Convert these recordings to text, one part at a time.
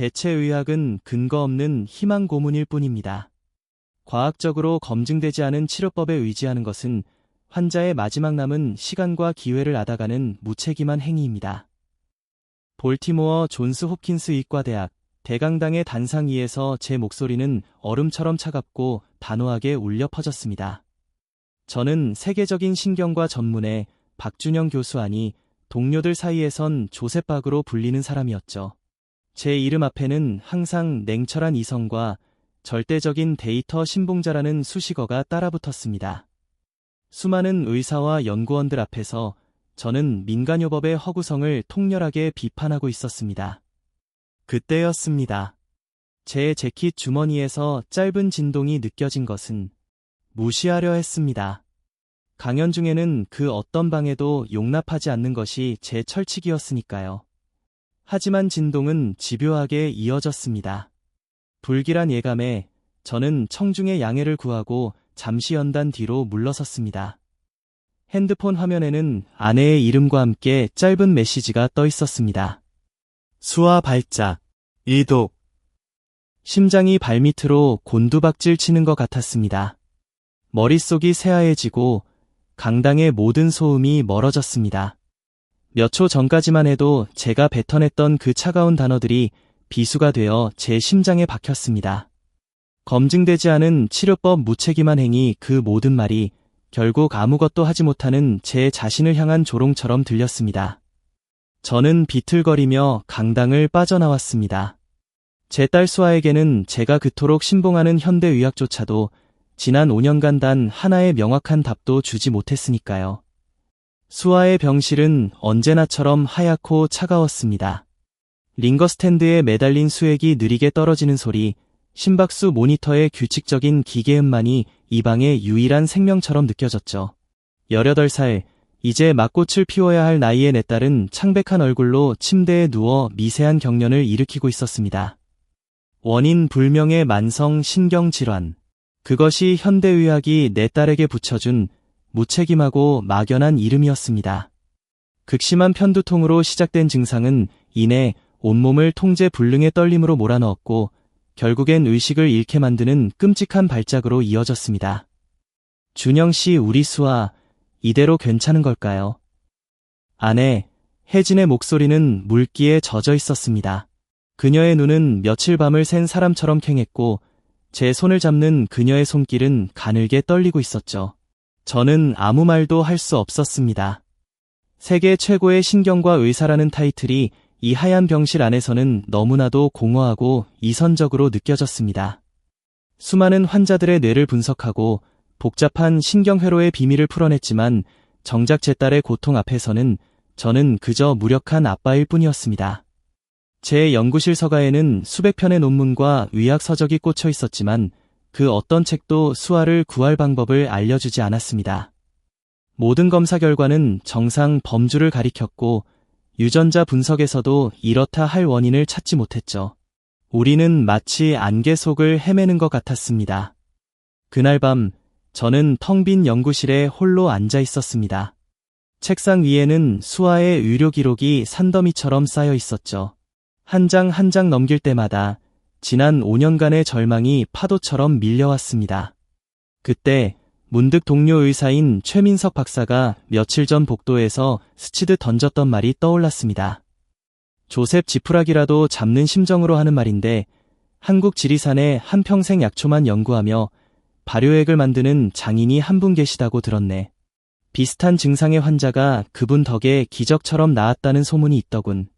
대체 의학은 근거 없는 희망 고문일 뿐입니다. 과학적으로 검증되지 않은 치료법에 의지하는 것은 환자의 마지막 남은 시간과 기회를 앗아가는 무책임한 행위입니다. 볼티모어 존스 홉킨스 의과대학 대강당의 단상 위에서 제 목소리는 얼음처럼 차갑고 단호하게 울려 퍼졌습니다. 저는 세계적인 신경과 전문의 박준영 교수 아니 동료들 사이에선 조셉박으로 불리는 사람이었죠. 제 이름 앞에는 항상 냉철한 이성과 절대적인 데이터 신봉자라는 수식어가 따라붙었습니다. 수많은 의사와 연구원들 앞에서 저는 민간요법의 허구성을 통렬하게 비판하고 있었습니다. 그때였습니다. 제 재킷 주머니에서 짧은 진동이 느껴진 것은 무시하려 했습니다. 강연 중에는 그 어떤 방에도 용납하지 않는 것이 제 철칙이었으니까요. 하지만 진동은 집요하게 이어졌습니다. 불길한 예감에 저는 청중의 양해를 구하고 잠시 연단 뒤로 물러섰습니다. 핸드폰 화면에는 아내의 이름과 함께 짧은 메시지가 떠 있었습니다. 수화 발작, 이독. 심장이 발밑으로 곤두박질 치는 것 같았습니다. 머릿속이 새하얘지고 강당의 모든 소음이 멀어졌습니다. 몇 초 전까지만 해도 제가 뱉어냈던 그 차가운 단어들이 비수가 되어 제 심장에 박혔습니다. 검증되지 않은 치료법 무책임한 행위 그 모든 말이 결국 아무것도 하지 못하는 제 자신을 향한 조롱처럼 들렸습니다. 저는 비틀거리며 강당을 빠져나왔습니다. 제 딸 수아에게는 제가 그토록 신봉하는 현대의학조차도 지난 5년간 단 하나의 명확한 답도 주지 못했으니까요. 수아의 병실은 언제나처럼 하얗고 차가웠습니다. 링거 스탠드에 매달린 수액이 느리게 떨어지는 소리, 심박수 모니터의 규칙적인 기계음만이 이 방의 유일한 생명처럼 느껴졌죠. 18살, 이제 막꽃을 피워야 할 나이의 내 딸은 창백한 얼굴로 침대에 누워 미세한 경련을 일으키고 있었습니다. 원인 불명의 만성 신경질환. 그것이 현대의학이 내 딸에게 붙여준 무책임하고 막연한 이름이었습니다. 극심한 편두통으로 시작된 증상은 이내 온몸을 통제 불능의 떨림으로 몰아넣었고 결국엔 의식을 잃게 만드는 끔찍한 발작으로 이어졌습니다. 준영 씨 우리 수아 이대로 괜찮은 걸까요? 아내, 혜진의 목소리는 물기에 젖어 있었습니다. 그녀의 눈은 며칠 밤을 샌 사람처럼 캥했고 제 손을 잡는 그녀의 손길은 가늘게 떨리고 있었죠. 저는 아무 말도 할 수 없었습니다. 세계 최고의 신경과 의사라는 타이틀이 이 하얀 병실 안에서는 너무나도 공허하고 이선적으로 느껴졌습니다. 수많은 환자들의 뇌를 분석하고 복잡한 신경회로의 비밀을 풀어냈지만 정작 제 딸의 고통 앞에서는 저는 그저 무력한 아빠일 뿐이었습니다. 제 연구실 서가에는 수백 편의 논문과 의학 서적이 꽂혀 있었지만 그 어떤 책도 수아를 구할 방법을 알려주지 않았습니다. 모든 검사 결과는 정상 범주를 가리켰고 유전자 분석에서도 이렇다 할 원인을 찾지 못했죠. 우리는 마치 안개 속을 헤매는 것 같았습니다. 그날 밤 저는 텅 빈 연구실에 홀로 앉아 있었습니다. 책상 위에는 수아의 의료 기록이 산더미처럼 쌓여 있었죠. 한 장 한장 넘길 때마다 지난 5년간의 절망이 파도처럼 밀려왔습니다. 그때 문득 동료 의사인 최민석 박사가 며칠 전 복도에서 스치듯 던졌던 말이 떠올랐습니다. 조셉 지푸라기라도 잡는 심정으로 하는 말인데 한국 지리산에 한평생 약초만 연구하며 발효액을 만드는 장인이 한 분 계시다고 들었네. 비슷한 증상의 환자가 그분 덕에 기적처럼 나았다는 소문이 있더군.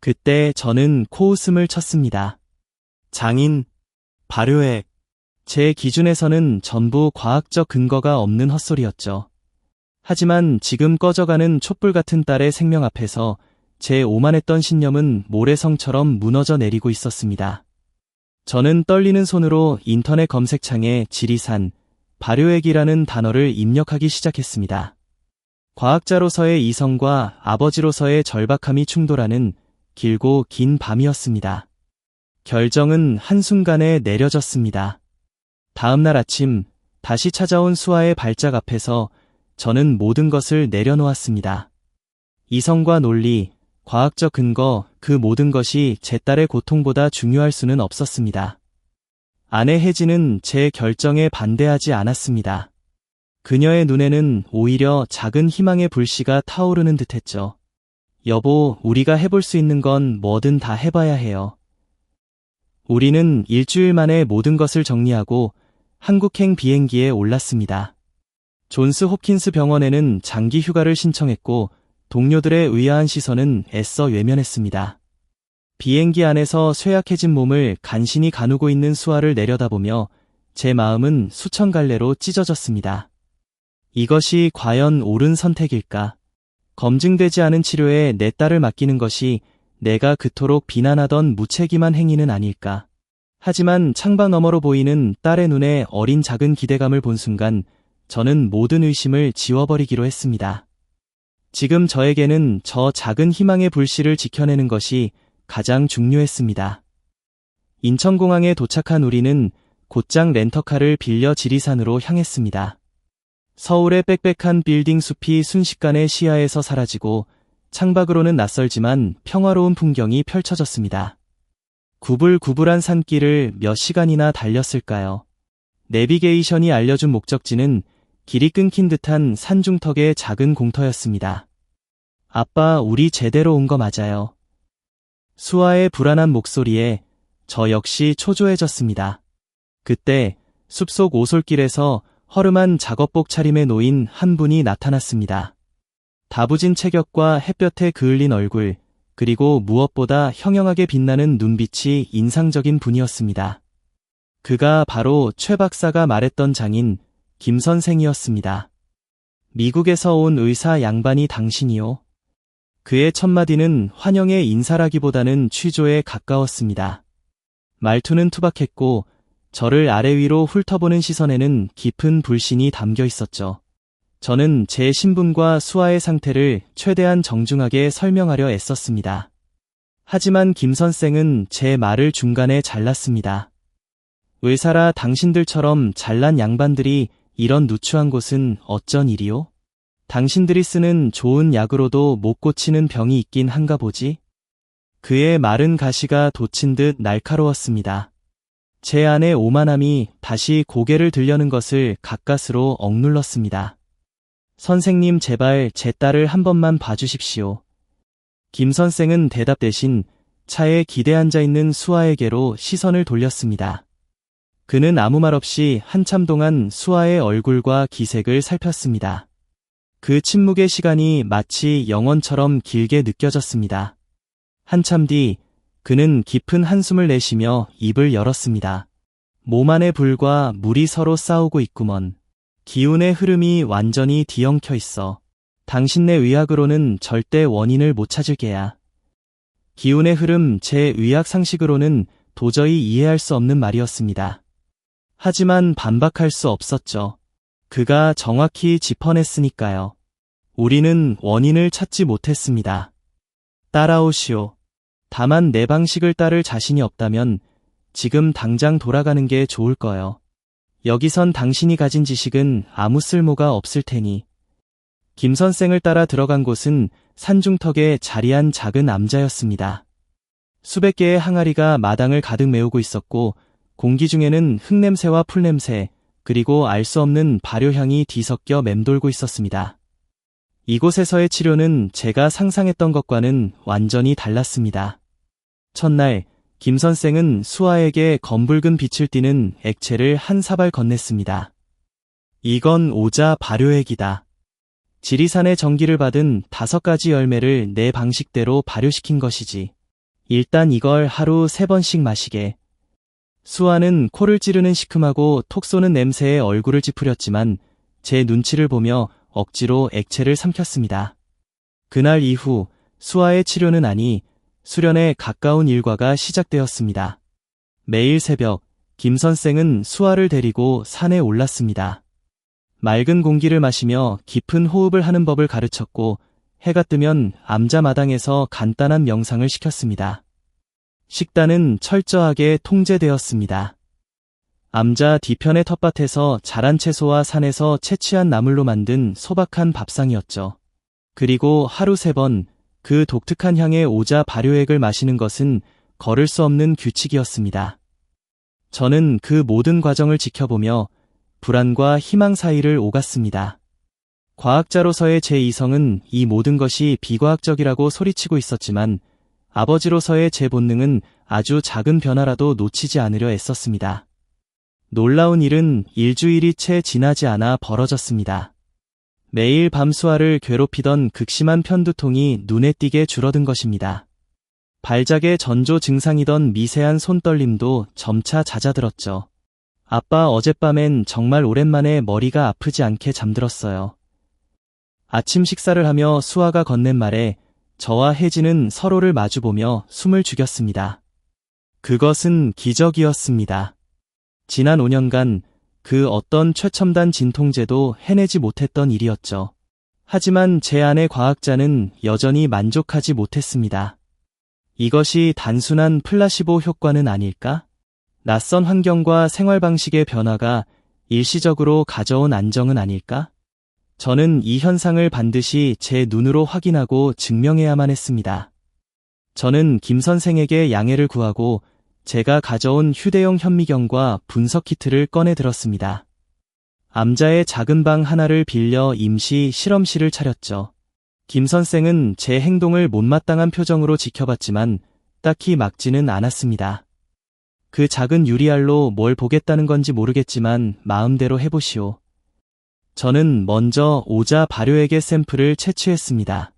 그때 저는 코웃음을 쳤습니다. 장인, 발효액. 제 기준에서는 전부 과학적 근거가 없는 헛소리였죠. 하지만 지금 꺼져가는 촛불 같은 딸의 생명 앞에서 제 오만했던 신념은 모래성처럼 무너져 내리고 있었습니다. 저는 떨리는 손으로 인터넷 검색창에 지리산, 발효액이라는 단어를 입력하기 시작했습니다. 과학자로서의 이성과 아버지로서의 절박함이 충돌하는 길고 긴 밤이었습니다. 결정은 한순간에 내려졌습니다. 다음날 아침 다시 찾아온 수아의 발작 앞에서 저는 모든 것을 내려놓았습니다. 이성과 논리, 과학적 근거, 그 모든 것이 제 딸의 고통보다 중요할 수는 없었습니다. 아내 혜진은 제 결정에 반대하지 않았습니다. 그녀의 눈에는 오히려 작은 희망의 불씨가 타오르는 듯 했죠. 여보, 우리가 해볼 수 있는 건 뭐든 다 해봐야 해요. 우리는 일주일 만에 모든 것을 정리하고 한국행 비행기에 올랐습니다. 존스 홉킨스 병원에는 장기 휴가를 신청했고 동료들의 의아한 시선은 애써 외면했습니다. 비행기 안에서 쇠약해진 몸을 간신히 가누고 있는 수아를 내려다보며 제 마음은 수천 갈래로 찢어졌습니다. 이것이 과연 옳은 선택일까? 검증되지 않은 치료에 내 딸을 맡기는 것이 내가 그토록 비난하던 무책임한 행위는 아닐까? 하지만 창밖 너머로 보이는 딸의 눈에 어린 작은 기대감을 본 순간 저는 모든 의심을 지워버리기로 했습니다. 지금 저에게는 저 작은 희망의 불씨를 지켜내는 것이 가장 중요했습니다. 인천공항에 도착한 우리는 곧장 렌터카를 빌려 지리산으로 향했습니다. 서울의 빽빽한 빌딩 숲이 순식간에 시야에서 사라지고 창밖으로는 낯설지만 평화로운 풍경이 펼쳐졌습니다. 구불구불한 산길을 몇 시간이나 달렸을까요? 내비게이션이 알려준 목적지는 길이 끊긴 듯한 산중턱의 작은 공터였습니다. 아빠, 우리 제대로 온 거 맞아요. 수아의 불안한 목소리에 저 역시 초조해졌습니다. 그때 숲속 오솔길에서 허름한 작업복 차림에 놓인 한 분이 나타났습니다. 다부진 체격과 햇볕에 그을린 얼굴, 그리고 무엇보다 형형하게 빛나는 눈빛이 인상적인 분이었습니다. 그가 바로 최 박사가 말했던 장인 김 선생이었습니다. 미국에서 온 의사 양반이 당신이요. 그의 첫마디는 환영의 인사라기보다는 취조에 가까웠습니다. 말투는 투박했고 저를 아래 위로 훑어보는 시선에는 깊은 불신이 담겨 있었죠. 저는 제 신분과 수아의 상태를 최대한 정중하게 설명하려 애썼습니다. 하지만 김 선생은 제 말을 중간에 잘랐습니다. 의사라 당신들처럼 잘난 양반들이 이런 누추한 곳은 어쩐 일이요? 당신들이 쓰는 좋은 약으로도 못 고치는 병이 있긴 한가 보지? 그의 마른 가시가 돋친 듯 날카로웠습니다. 제 안의 오만함이 다시 고개를 들려는 것을 가까스로 억눌렀습니다. 선생님 제발 제 딸을 한 번만 봐주십시오. 김 선생은 대답 대신 차에 기대 앉아 있는 수아에게로 시선을 돌렸습니다. 그는 아무 말 없이 한참 동안 수아의 얼굴과 기색을 살폈습니다. 그 침묵의 시간이 마치 영원처럼 길게 느껴졌습니다. 한참 뒤 그는 깊은 한숨을 내쉬며 입을 열었습니다. 몸 안의 불과 물이 서로 싸우고 있구먼. 기운의 흐름이 완전히 뒤엉켜 있어. 당신네 의학으로는 절대 원인을 못 찾을 게야. 기운의 흐름 제 의학 상식으로는 도저히 이해할 수 없는 말이었습니다. 하지만 반박할 수 없었죠. 그가 정확히 짚어냈으니까요. 우리는 원인을 찾지 못했습니다. 따라오시오. 다만 내 방식을 따를 자신이 없다면 지금 당장 돌아가는 게 좋을 거요. 여기선 당신이 가진 지식은 아무 쓸모가 없을 테니. 김 선생을 따라 들어간 곳은 산중턱에 자리한 작은 암자였습니다. 수백 개의 항아리가 마당을 가득 메우고 있었고 공기 중에는 흙냄새와 풀냄새 그리고 알 수 없는 발효향이 뒤섞여 맴돌고 있었습니다. 이곳에서의 치료는 제가 상상했던 것과는 완전히 달랐습니다. 첫날 김 선생은 수아에게 검붉은 빛을 띠는 액체를 한 사발 건넸습니다. 이건 오자 발효액이다. 지리산의 전기를 받은 다섯 가지 열매를 내 방식대로 발효시킨 것이지. 일단 이걸 하루 세 번씩 마시게. 수아는 코를 찌르는 시큼하고 톡 쏘는 냄새에 얼굴을 찌푸렸지만 제 눈치를 보며 억지로 액체를 삼켰습니다. 그날 이후 수아의 치료는 아니 수련에 가까운 일과가 시작되었습니다. 매일 새벽 김 선생은 수아를 데리고 산에 올랐습니다. 맑은 공기를 마시며 깊은 호흡을 하는 법을 가르쳤고 해가 뜨면 암자 마당에서 간단한 명상을 시켰습니다. 식단은 철저하게 통제되었습니다. 암자 뒤편의 텃밭에서 자란 채소와 산에서 채취한 나물로 만든 소박한 밥상이었죠. 그리고 하루 세 번 그 독특한 향의 오자 발효액을 마시는 것은 걸을 수 없는 규칙이었습니다. 저는 그 모든 과정을 지켜보며 불안과 희망 사이를 오갔습니다. 과학자로서의 제 이성은 이 모든 것이 비과학적이라고 소리치고 있었지만 아버지로서의 제 본능은 아주 작은 변화라도 놓치지 않으려 애썼습니다. 놀라운 일은 일주일이 채 지나지 않아 벌어졌습니다. 매일 밤수아를 괴롭히던 극심한 편두통이 눈에 띄게 줄어든 것입니다. 발작의 전조 증상이던 미세한 손떨림도 점차 잦아들었죠. 아빠 어젯밤엔 정말 오랜만에 머리가 아프지 않게 잠들었어요. 아침 식사를 하며 수아가 건넨 말에 저와 혜진은 서로를 마주보며 숨을 죽였습니다. 그것은 기적이었습니다. 지난 5년간 그 어떤 최첨단 진통제도 해내지 못했던 일이었죠. 하지만 제 아내 과학자는 여전히 만족하지 못했습니다. 이것이 단순한 플라시보 효과는 아닐까? 낯선 환경과 생활 방식의 변화가 일시적으로 가져온 안정은 아닐까? 저는 이 현상을 반드시 제 눈으로 확인하고 증명해야만 했습니다. 저는 김 선생에게 양해를 구하고 제가 가져온 휴대용 현미경과 분석 키트를 꺼내 들었습니다. 암자의 작은 방 하나를 빌려 임시 실험실을 차렸죠. 김 선생은 제 행동을 못마땅한 표정으로 지켜봤지만 딱히 막지는 않았습니다. 그 작은 유리알로 뭘 보겠다는 건지 모르겠지만 마음대로 해보시오. 저는 먼저 오자 발효액의 샘플을 채취했습니다.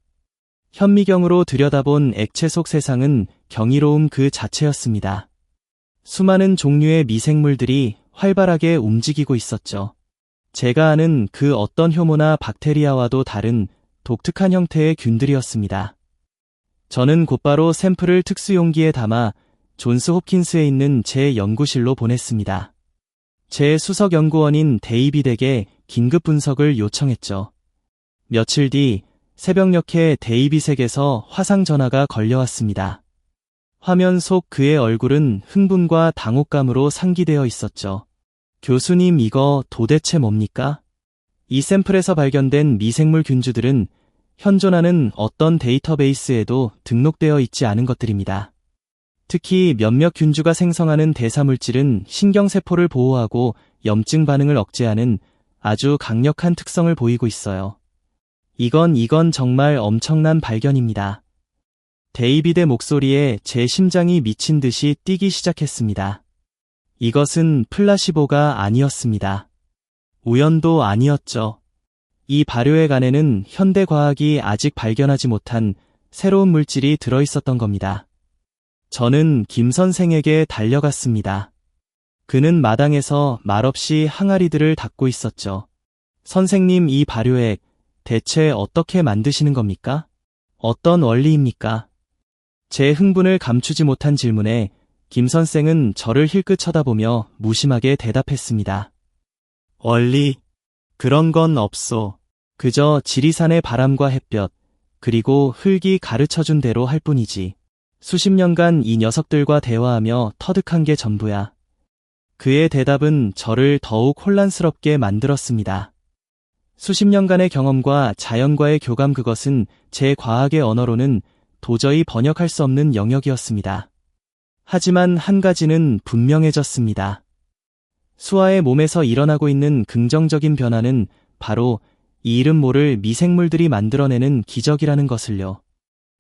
현미경으로 들여다본 액체 속 세상은 경이로움 그 자체였습니다. 수많은 종류의 미생물들이 활발하게 움직이고 있었죠. 제가 아는 그 어떤 효모나 박테리아와도 다른 독특한 형태의 균들이었습니다. 저는 곧바로 샘플을 특수용기에 담아 존스 홉킨스에 있는 제 연구실로 보냈습니다. 제 수석 연구원인 데이비덱에 긴급 분석을 요청했죠. 며칠 뒤 새벽녘에 데이비색에서 화상 전화가 걸려왔습니다. 화면 속 그의 얼굴은 흥분과 당혹감으로 상기되어 있었죠. 교수님 이거 도대체 뭡니까? 이 샘플에서 발견된 미생물 균주들은 현존하는 어떤 데이터베이스에도 등록되어 있지 않은 것들입니다. 특히 몇몇 균주가 생성하는 대사물질은 신경세포를 보호하고 염증 반응을 억제하는 아주 강력한 특성을 보이고 있어요. 이건 이건 정말 엄청난 발견입니다. 데이비드의 목소리에 제 심장이 미친 듯이 뛰기 시작했습니다. 이것은 플라시보가 아니었습니다. 우연도 아니었죠. 이 발효액 안에는 현대 과학이 아직 발견하지 못한 새로운 물질이 들어 있었던 겁니다. 저는 김 선생에게 달려갔습니다. 그는 마당에서 말없이 항아리들을 닦고 있었죠. 선생님 이 발효액 대체 어떻게 만드시는 겁니까? 어떤 원리입니까? 제 흥분을 감추지 못한 질문에 김 선생은 저를 힐끗 쳐다보며 무심하게 대답했습니다. 원리, 그런 건 없소. 그저 지리산의 바람과 햇볕, 그리고 흙이 가르쳐준 대로 할 뿐이지. 수십 년간 이 녀석들과 대화하며 터득한 게 전부야. 그의 대답은 저를 더욱 혼란스럽게 만들었습니다. 수십 년간의 경험과 자연과의 교감 그것은 제 과학의 언어로는 도저히 번역할 수 없는 영역이었습니다. 하지만 한 가지는 분명해졌습니다. 수아의 몸에서 일어나고 있는 긍정적인 변화는 바로 이 이름 모를 미생물들이 만들어내는 기적이라는 것을요.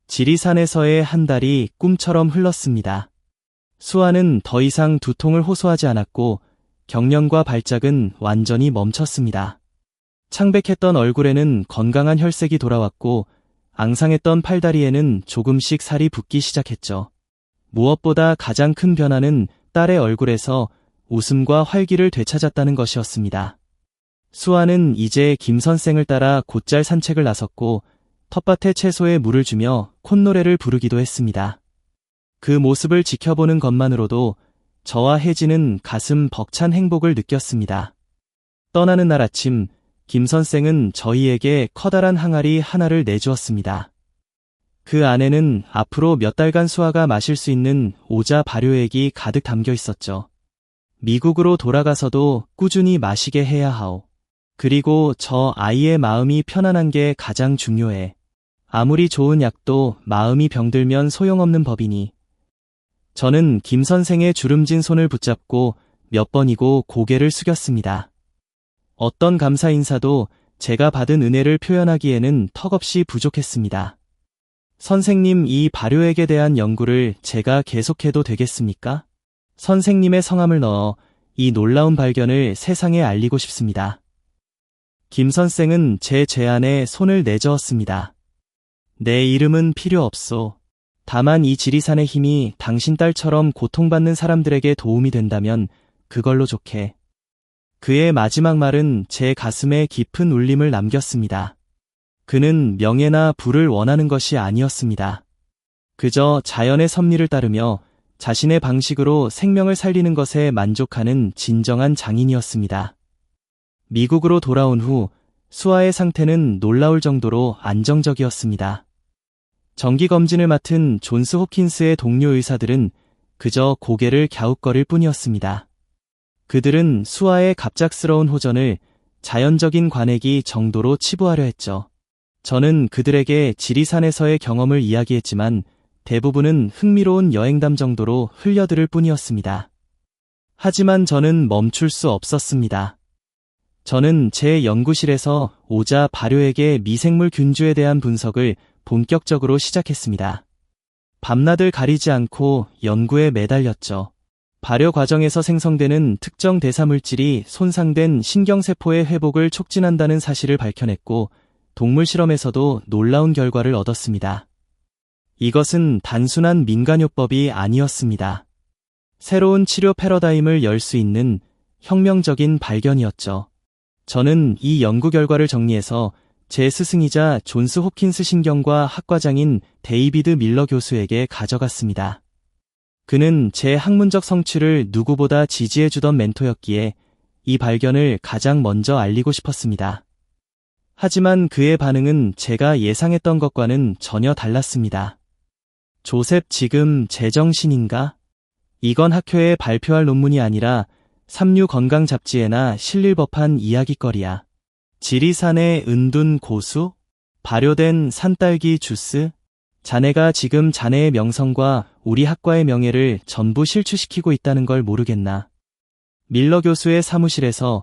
지리산에서의 한 달이 꿈처럼 흘렀습니다. 수아는 더 이상 두통을 호소하지 않았고 경련과 발작은 완전히 멈췄습니다. 창백했던 얼굴에는 건강한 혈색이 돌아왔고 앙상했던 팔다리에는 조금씩 살이 붙기 시작했죠. 무엇보다 가장 큰 변화는 딸의 얼굴에서 웃음과 활기를 되찾았다는 것이었습니다. 수아는 이제 김 선생을 따라 곧잘 산책을 나섰고 텃밭에 채소에 물을 주며 콧노래를 부르기도 했습니다. 그 모습을 지켜보는 것만으로도 저와 혜진은 가슴 벅찬 행복을 느꼈습니다. 떠나는 날 아침 김 선생은 저희에게 커다란 항아리 하나를 내주었습니다. 그 안에는 앞으로 몇 달간 수아가 마실 수 있는 오자 발효액이 가득 담겨 있었죠. 미국으로 돌아가서도 꾸준히 마시게 해야 하오. 그리고 저 아이의 마음이 편안한 게 가장 중요해. 아무리 좋은 약도 마음이 병들면 소용없는 법이니. 저는 김 선생의 주름진 손을 붙잡고 몇 번이고 고개를 숙였습니다. 어떤 감사 인사도 제가 받은 은혜를 표현하기에는 턱없이 부족했습니다. 선생님 이 발효액에 대한 연구를 제가 계속해도 되겠습니까? 선생님의 성함을 넣어 이 놀라운 발견을 세상에 알리고 싶습니다. 김 선생은 제 제안에 손을 내저었습니다. 내 이름은 필요 없소. 다만 이 지리산의 힘이 당신 딸처럼 고통받는 사람들에게 도움이 된다면 그걸로 좋게. 그의 마지막 말은 제 가슴에 깊은 울림을 남겼습니다. 그는 명예나 부를 원하는 것이 아니었습니다. 그저 자연의 섭리를 따르며 자신의 방식으로 생명을 살리는 것에 만족하는 진정한 장인이었습니다. 미국으로 돌아온 후 수아의 상태는 놀라울 정도로 안정적이었습니다. 정기검진을 맡은 존스 호킨스의 동료 의사들은 그저 고개를 갸웃거릴 뿐이었습니다. 그들은 수아의 갑작스러운 호전을 자연적인 관액이 정도로 치부하려 했죠. 저는 그들에게 지리산에서의 경험을 이야기했지만 대부분은 흥미로운 여행담 정도로 흘려들을 뿐이었습니다. 하지만 저는 멈출 수 없었습니다. 저는 제 연구실에서 오자 발효액의 미생물 균주에 대한 분석을 본격적으로 시작했습니다. 밤낮을 가리지 않고 연구에 매달렸죠. 발효 과정에서 생성되는 특정 대사물질이 손상된 신경세포의 회복을 촉진한다는 사실을 밝혀냈고 동물 실험에서도 놀라운 결과를 얻었습니다. 이것은 단순한 민간요법이 아니었습니다. 새로운 치료 패러다임을 열 수 있는 혁명적인 발견이었죠. 저는 이 연구 결과를 정리해서 제 스승이자 존스 호킨스 신경과 학과장인 데이비드 밀러 교수에게 가져갔습니다. 그는 제 학문적 성취를 누구보다 지지해주던 멘토였기에 이 발견을 가장 먼저 알리고 싶었습니다. 하지만 그의 반응은 제가 예상했던 것과는 전혀 달랐습니다. 조셉 지금 제정신인가? 이건 학회에 발표할 논문이 아니라 삼류 건강 잡지에나 실릴 법한 이야기거리야. 지리산의 은둔 고수? 발효된 산딸기 주스? 자네가 지금 자네의 명성과 우리 학과의 명예를 전부 실추시키고 있다는 걸 모르겠나. 밀러 교수의 사무실에서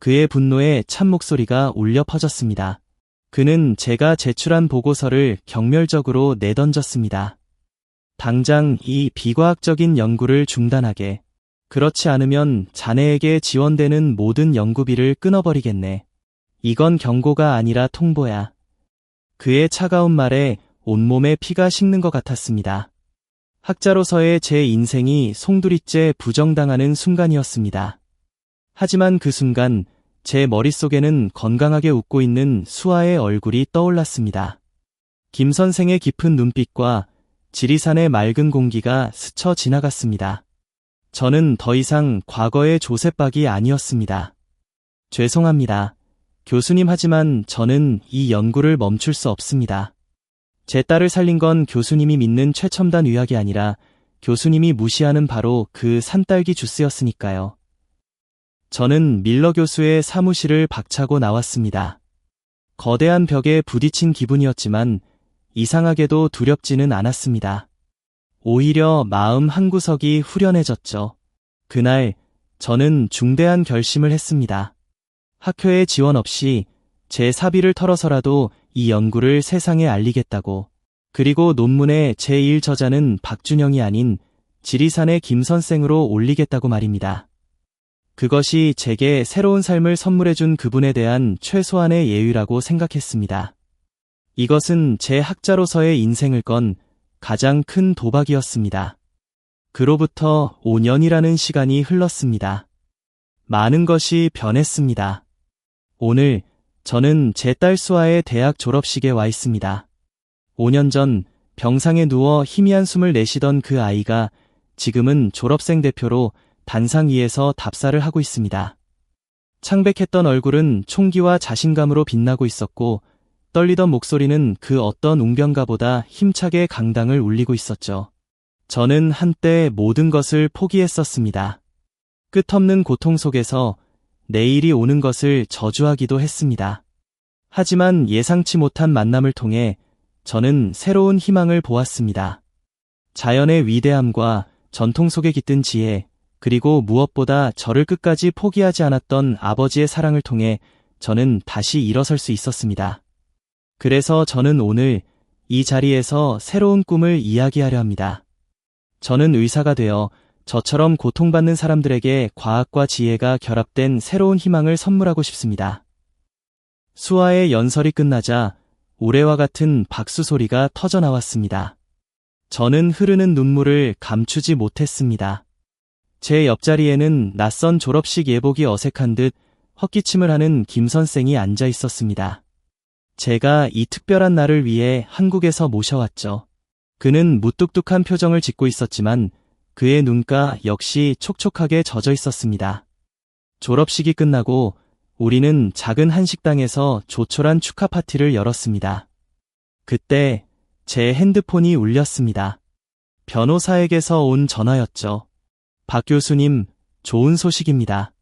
그의 분노에 참 목소리가 울려 퍼졌습니다. 그는 제가 제출한 보고서를 경멸적으로 내던졌습니다. 당장 이 비과학적인 연구를 중단하게. 그렇지 않으면 자네에게 지원되는 모든 연구비를 끊어버리겠네. 이건 경고가 아니라 통보야. 그의 차가운 말에 온몸에 피가 식는 것 같았습니다. 학자로서의 제 인생이 송두리째 부정당하는 순간이었습니다. 하지만 그 순간 제 머릿속에는 건강하게 웃고 있는 수아의 얼굴이 떠올랐습니다. 김 선생의 깊은 눈빛과 지리산의 맑은 공기가 스쳐 지나갔습니다. 저는 더 이상 과거의 조셉박이 아니었습니다. 죄송합니다. 교수님 하지만 저는 이 연구를 멈출 수 없습니다. 제 딸을 살린 건 교수님이 믿는 최첨단 의학이 아니라 교수님이 무시하는 바로 그 산딸기 주스였으니까요. 저는 밀러 교수의 사무실을 박차고 나왔습니다. 거대한 벽에 부딪힌 기분이었지만 이상하게도 두렵지는 않았습니다. 오히려 마음 한구석이 후련해졌죠. 그날 저는 중대한 결심을 했습니다. 학회의 지원 없이 제 사비를 털어서라도 이 연구를 세상에 알리겠다고. 그리고 논문의 제1 저자는 박준영이 아닌 지리산의 김 선생으로 올리겠다고 말입니다. 그것이 제게 새로운 삶을 선물해준 그분에 대한 최소한의 예의라고 생각했습니다. 이것은 제 학자로서의 인생을 건 가장 큰 도박이었습니다. 그로부터 5년이라는 시간이 흘렀습니다. 많은 것이 변했습니다. 오늘 저는 제 딸 수아의 대학 졸업식에 와 있습니다. 5년 전 병상에 누워 희미한 숨을 내쉬던 그 아이가 지금은 졸업생 대표로 단상 위에서 답사를 하고 있습니다. 창백했던 얼굴은 총기와 자신감으로 빛나고 있었고 떨리던 목소리는 그 어떤 웅변가보다 힘차게 강당을 울리고 있었죠. 저는 한때 모든 것을 포기했었습니다. 끝없는 고통 속에서 내일이 오는 것을 저주하기도 했습니다. 하지만 예상치 못한 만남을 통해 저는 새로운 희망을 보았습니다. 자연의 위대함과 전통 속에 깃든 지혜, 그리고 무엇보다 저를 끝까지 포기하지 않았던 아버지의 사랑을 통해 저는 다시 일어설 수 있었습니다. 그래서 저는 오늘 이 자리에서 새로운 꿈을 이야기하려 합니다. 저는 의사가 되어 저처럼 고통받는 사람들에게 과학과 지혜가 결합된 새로운 희망을 선물하고 싶습니다. 수아의 연설이 끝나자 올해와 같은 박수 소리가 터져 나왔습니다. 저는 흐르는 눈물을 감추지 못했습니다. 제 옆자리에는 낯선 졸업식 예복이 어색한 듯 헛기침을 하는 김 선생이 앉아 있었습니다. 제가 이 특별한 날을 위해 한국에서 모셔왔죠. 그는 무뚝뚝한 표정을 짓고 있었지만 그의 눈가 역시 촉촉하게 젖어 있었습니다. 졸업식이 끝나고 우리는 작은 한식당에서 조촐한 축하 파티를 열었습니다. 그때 제 핸드폰이 울렸습니다. 변호사에게서 온 전화였죠. 박 교수님, 좋은 소식입니다.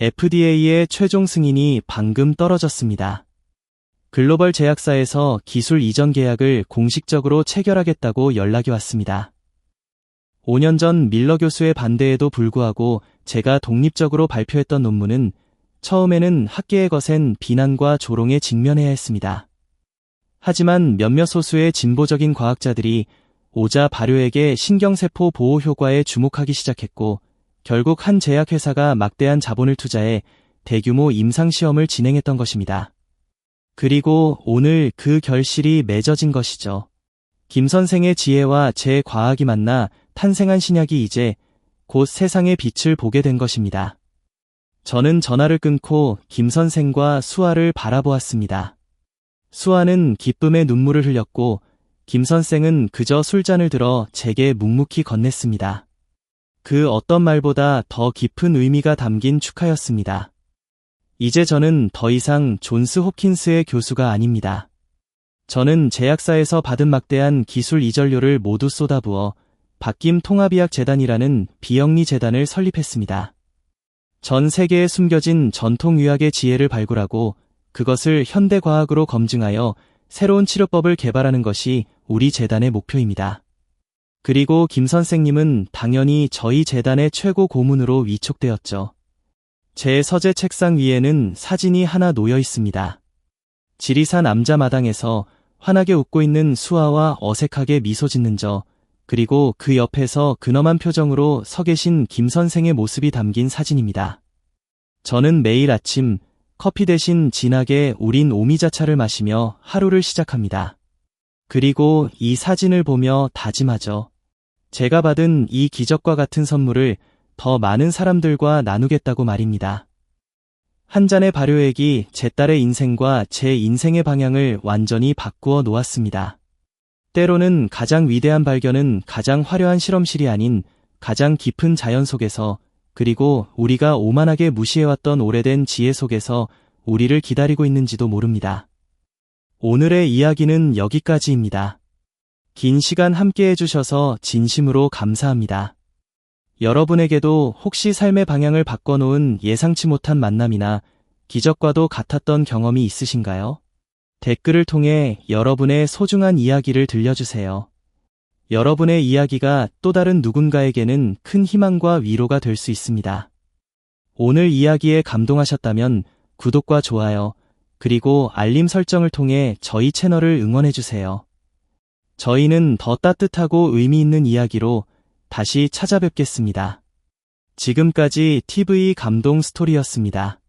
FDA의 최종 승인이 방금 떨어졌습니다. 글로벌 제약사에서 기술 이전 계약을 공식적으로 체결하겠다고 연락이 왔습니다. 5년 전 밀러 교수의 반대에도 불구하고 제가 독립적으로 발표했던 논문은 처음에는 학계에 거센 비난과 조롱에 직면해야 했습니다. 하지만 몇몇 소수의 진보적인 과학자들이 오자 발효액의 신경세포 보호 효과에 주목하기 시작했고 결국 한 제약회사가 막대한 자본을 투자해 대규모 임상시험을 진행했던 것입니다. 그리고 오늘 그 결실이 맺어진 것이죠. 김 선생의 지혜와 제 과학이 만나 탄생한 신약이 이제 곧 세상의 빛을 보게 된 것입니다. 저는 전화를 끊고 김 선생과 수아를 바라보았습니다. 수아는 기쁨의 눈물을 흘렸고 김 선생은 그저 술잔을 들어 제게 묵묵히 건넸습니다. 그 어떤 말보다 더 깊은 의미가 담긴 축하였습니다. 이제 저는 더 이상 존스 홉킨스의 교수가 아닙니다. 저는 제약사에서 받은 막대한 기술 이전료를 모두 쏟아부어 박김 통합의학 재단이라는 비영리 재단을 설립했습니다. 전 세계에 숨겨진 전통의학의 지혜를 발굴하고 그것을 현대과학으로 검증하여 새로운 치료법을 개발하는 것이 우리 재단의 목표입니다. 그리고 김 선생님은 당연히 저희 재단의 최고 고문으로 위촉되었죠. 제 서재 책상 위에는 사진이 하나 놓여 있습니다. 지리산 암자 마당에서 환하게 웃고 있는 수아와 어색하게 미소 짓는 저, 그리고 그 옆에서 근엄한 표정으로 서 계신 김 선생의 모습이 담긴 사진입니다. 저는 매일 아침 커피 대신 진하게 우린 오미자차를 마시며 하루를 시작합니다. 그리고 이 사진을 보며 다짐하죠. 제가 받은 이 기적과 같은 선물을 더 많은 사람들과 나누겠다고 말입니다. 한 잔의 발효액이 제 딸의 인생과 제 인생의 방향을 완전히 바꾸어 놓았습니다. 때로는 가장 위대한 발견은 가장 화려한 실험실이 아닌 가장 깊은 자연 속에서 그리고 우리가 오만하게 무시해왔던 오래된 지혜 속에서 우리를 기다리고 있는지도 모릅니다. 오늘의 이야기는 여기까지입니다. 긴 시간 함께 해주셔서 진심으로 감사합니다. 여러분에게도 혹시 삶의 방향을 바꿔놓은 예상치 못한 만남이나 기적과도 같았던 경험이 있으신가요? 댓글을 통해 여러분의 소중한 이야기를 들려주세요. 여러분의 이야기가 또 다른 누군가에게는 큰 희망과 위로가 될 수 있습니다. 오늘 이야기에 감동하셨다면 구독과 좋아요, 그리고 알림 설정을 통해 저희 채널을 응원해주세요. 저희는 더 따뜻하고 의미 있는 이야기로 다시 찾아뵙겠습니다. 지금까지 TV 감동 스토리였습니다.